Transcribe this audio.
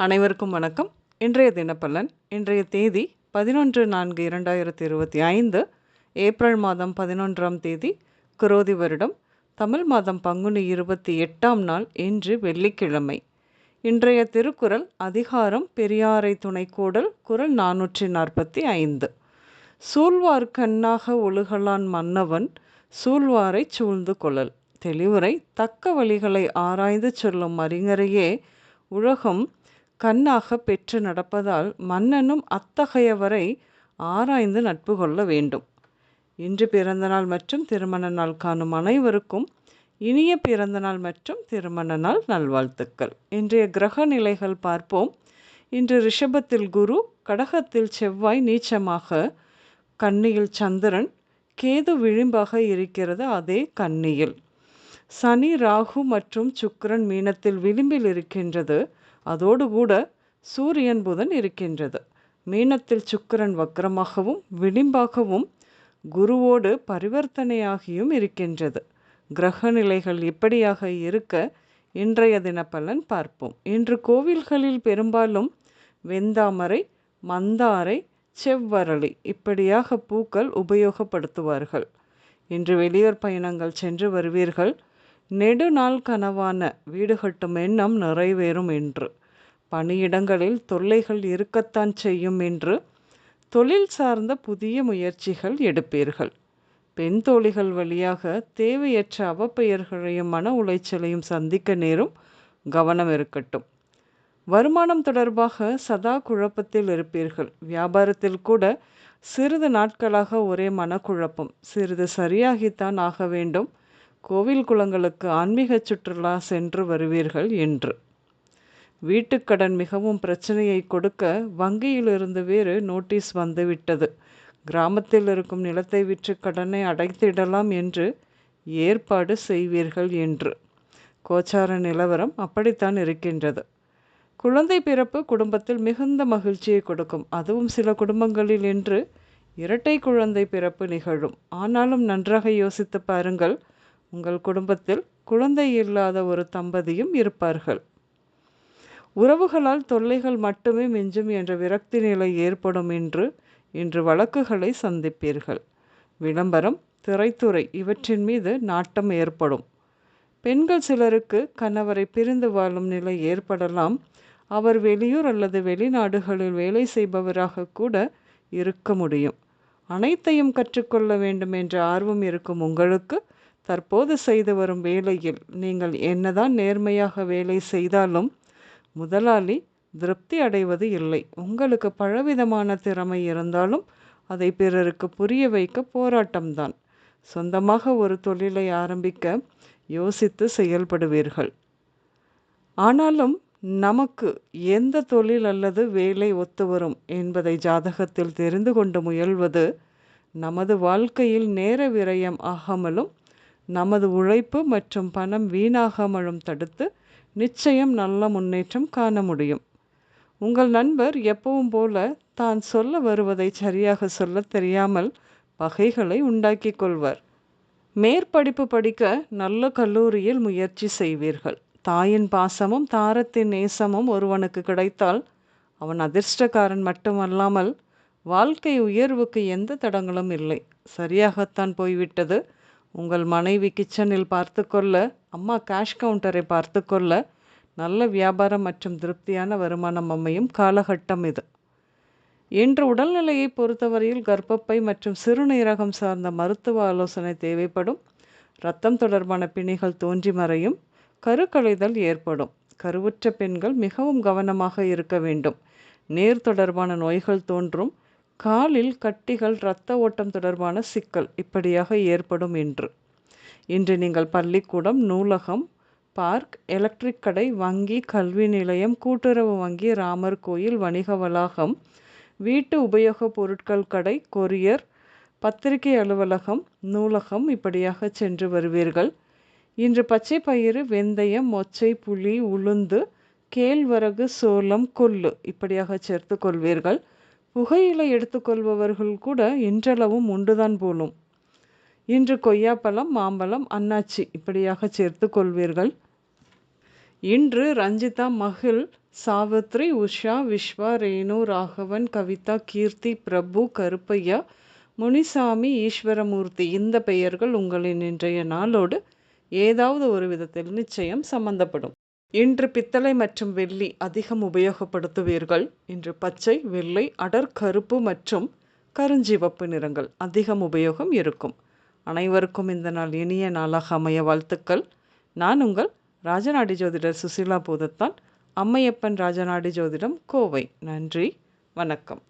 அனைவருக்கும் வணக்கம். இன்றைய தினப்பலன் இன்றைய தேதி பதினொன்று நான்கு இரண்டாயிரத்தி இருபத்தி ஐந்து ஏப்ரல் மாதம் பதினொன்றாம் தேதி குரோதி வருடம் தமிழ் மாதம் பங்குனி இருபத்தி எட்டாம் நாள் இன்று வெள்ளிக்கிழமை. இன்றைய திருக்குறள் அதிகாரம் பெரியாரை துணைக்கூடல் குரல் நானூற்றி நாற்பத்தி ஐந்து. சூழ்வார் கண்ணாக ஒழுகலான் மன்னவன் சூழ்வாரை சூழ்ந்து கொள்ளல். தெளிவுரை தக்க வழிகளை ஆராய்ந்து சொல்லும் அறிஞரையே உலகம் கண்ணாக பெற்று நடப்பதால் மன்னனும் அத்தகையவரை ஆராய்ந்து நட்பு கொள்ள வேண்டும். இன்று பிறந்தநாள் மற்றும் திருமண நாள் காணும் அனைவருக்கும் இனிய பிறந்தநாள் மற்றும் திருமண நாள் நல்வாழ்த்துக்கள். இன்றைய கிரக நிலைகள் பார்ப்போம். இன்று ரிஷபத்தில் குரு கடகத்தில் செவ்வாய் நீச்சமாக கன்னியில் சந்திரன் கேது விளிம்பாக இருக்கிறது அதே கன்னியில். சனி ராகு மற்றும் சுக்கரன் மீனத்தில் விளிம்பில் இருக்கின்றது. அதோடு கூட சூரியன் புதன் இருக்கின்றது. மீனத்தில் சுக்கிரன் வக்கரமாகவும் விளிம்பாகவும் குருவோடு பரிவர்த்தனையாகியும் இருக்கின்றது. கிரக நிலைகள் இப்படியாக இருக்க இன்றைய தின பலன் பார்ப்போம். இன்று கோவில்களில் பெரும்பாலும் வெந்தாமரை மந்தாரை செவ்வரளி இப்படியாக பூக்கள் உபயோகப்படுத்துவார்கள். இன்று வெளியூர் பயணங்கள் சென்று வருவீர்கள். நெடுநாள் கனவான வீடு கட்டும் எண்ணம் நிறைவேறும் என்று. பணியிடங்களில் தொல்லைகள் இருக்கத்தான் செய்யும் என்று தொழில் சார்ந்த புதிய முயற்சிகள் எடுப்பீர்கள். பெண் தோழிகள் வழியாக தேவையற்ற அவப்பெயர்களையும் மன உளைச்சலையும் சந்திக்க நேரும் கவனம் இருக்கட்டும். வருமானம் தொடர்பாக சதா குழப்பத்தில் இருப்பீர்கள். வியாபாரத்தில் கூட சிறிது நாட்களாக ஒரே மனக்குழப்பம். சிறிது சரியாகித்தான் ஆக வேண்டும். கோவில் குளங்களுக்கு ஆன்மீக சுற்றுலா சென்று வருவீர்கள் என்று. வீட்டுக்கடன் மிகவும் பிரச்சனையை கொடுக்க வங்கியிலிருந்து வேறு நோட்டீஸ் வந்துவிட்டது. கிராமத்தில் இருக்கும் நிலத்தை விற்று கடனை அடைத்திடலாம் என்று ஏற்பாடு செய்வீர்கள் என்று. கோச்சார நிலவரம் அப்படித்தான் இருக்கின்றது. குழந்தை பிறப்பு குடும்பத்தில் மிகுந்த மகிழ்ச்சியை கொடுக்கும். அதுவும் சில குடும்பங்களில் என்று இரட்டை குழந்தை பிறப்பு நிகழும். ஆனாலும் நன்றாக யோசித்து பாருங்கள் உங்கள் குடும்பத்தில் குழந்தை இல்லாத ஒரு தம்பதியும் இருப்பார்கள். உறவுகளால் தொல்லைகள் மட்டுமே மிஞ்சும் என்ற விரக்தி நிலை ஏற்படும் என்று இன்று வழக்குகளை சந்திப்பீர்கள். விளம்பரம் திரைத்துறை இவற்றின் மீது நாட்டம் ஏற்படும். பெண்கள் சிலருக்கு கணவரை பிரிந்து வாழும் நிலை ஏற்படலாம். அவர் வெளியூர் அல்லது வெளிநாடுகளில் வேலை செய்பவராக கூட இருக்க முடியும். அனைத்தையும் கற்றுக்கொள்ள வேண்டும் என்ற ஆர்வம் இருக்கும் உங்களுக்கு தற்போது செய்து வரும் வேலையில் நீங்கள் என்னதான் நேர்மையாக வேலை செய்தாலும் முதலாளி திருப்தி அடைவது இல்லை. உங்களுக்கு பலவிதமான திறமை இருந்தாலும் அதை பிறருக்கு புரிய வைக்க போராட்டம்தான். சொந்தமாக ஒரு தொழிலை ஆரம்பிக்க யோசித்து செயல்படுவீர்கள். ஆனாலும் நமக்கு எந்த தொழில் அல்லது வேலை ஒத்து வரும் என்பதை ஜாதகத்தில் தெரிந்து கொண்டு முயல்வது நமது வாழ்க்கையில் நேர விரயம் ஆகாமலும் நமது உழைப்பு மற்றும் பணம் வீணாகாமலும் தடுத்து நிச்சயம் நல்ல முன்னேற்றம் காண முடியும். உங்கள் நண்பர் எப்பவும் போல தான் சொல்ல வருவதை சரியாக சொல்ல தெரியாமல் பகைகளை உண்டாக்கி கொள்வர். மேற்படிப்பு படிக்க நல்ல கல்லூரியில் முயற்சி செய்வீர்கள். தாயின் பாசமும் தாரத்தின் நேசமும் ஒருவனுக்கு கிடைத்தால் அவன் அதிர்ஷ்டக்காரன் மட்டுமல்லாமல் வாழ்க்கை உயர்வுக்கு எந்த தடங்களும் இல்லை. சரியாகத்தான் போய்விட்டது. உங்கள் மனைவி கிச்சனில் பார்த்துக்கொள்ள அம்மா கேஷ் கவுண்டரை பார்த்துக்கொள்ள நல்ல வியாபாரம் மற்றும் திருப்தியான வருமானம் அமையும் காலகட்டம் இது. இன்று உடல்நிலையை பொறுத்தவரையில் கர்ப்பப்பை மற்றும் சிறுநீரகம் சார்ந்த மருத்துவ ஆலோசனை தேவைப்படும். இரத்தம் தொடர்பான பிணிகள் தோன்றி மறையும். கருக்கலைதல் ஏற்படும். கருவுற்ற பெண்கள் மிகவும் கவனமாக இருக்க வேண்டும். நீர் தொடர்பான நோய்கள் தோன்றும். காலில் கட்டிகள் இரத்த ஓட்டம் தொடர்பான சிக்கல் இப்படியாக ஏற்படும் என்று இன்று நீங்கள் பள்ளிக்கூடம் நூலகம் பார்க் எலக்ட்ரிக் கடை வங்கி கல்வி நிலையம் கூட்டுறவு வங்கி ராமர் கோயில் வணிக வளாகம் வீட்டு உபயோகப் பொருட்கள் கடை கொரியர் பத்திரிகை அலுவலகம் நூலகம் இப்படியாக சென்று வருவீர்கள். இன்று பச்சை பயிறு வெந்தயம் மொச்சை புளி உளுந்து கேழ்வரகு சோளம் கொள்ளு இப்படியாக சேர்த்து கொள்வீர்கள். புகையிலை எடுத்துக்கொள்பவர்கள் கூட இன்றளவும் உண்டுதான் போலும். இன்று கொய்யாப்பழம் மாம்பழம் அன்னாச்சி இப்படியாக சேர்த்து கொள்வீர்கள் இன்று ரஞ்சிதா மகிழ் சாவித்ரி உஷா விஸ்வா ரேணு ராகவன் கவிதா கீர்த்தி பிரபு கருப்பையா முனிசாமி ஈஸ்வரமூர்த்தி இந்த பெயர்கள் உங்களின் இன்றைய நாளோடு ஏதாவது ஒரு விதத்தில் நிச்சயம் சம்பந்தப்படும். இன்று பித்தளை மற்றும் வெள்ளி அதிகம் உபயோகப்படுத்துவீர்கள். இன்று பச்சை வெள்ளை அடர் கருப்பு மற்றும் கருஞ்சிவப்பு நிறங்கள் அதிகம் உபயோகம் இருக்கும். அனைவருக்கும் இந்த நாள் இனிய நாளாக அமைய வாழ்த்துக்கள். நான் உங்கள் ராஜநாடி ஜோதிடர் சுசீலா பூதத்தான். அம்மையப்பன் ராஜநாடி ஜோதிடம் கோவை. நன்றி. வணக்கம்.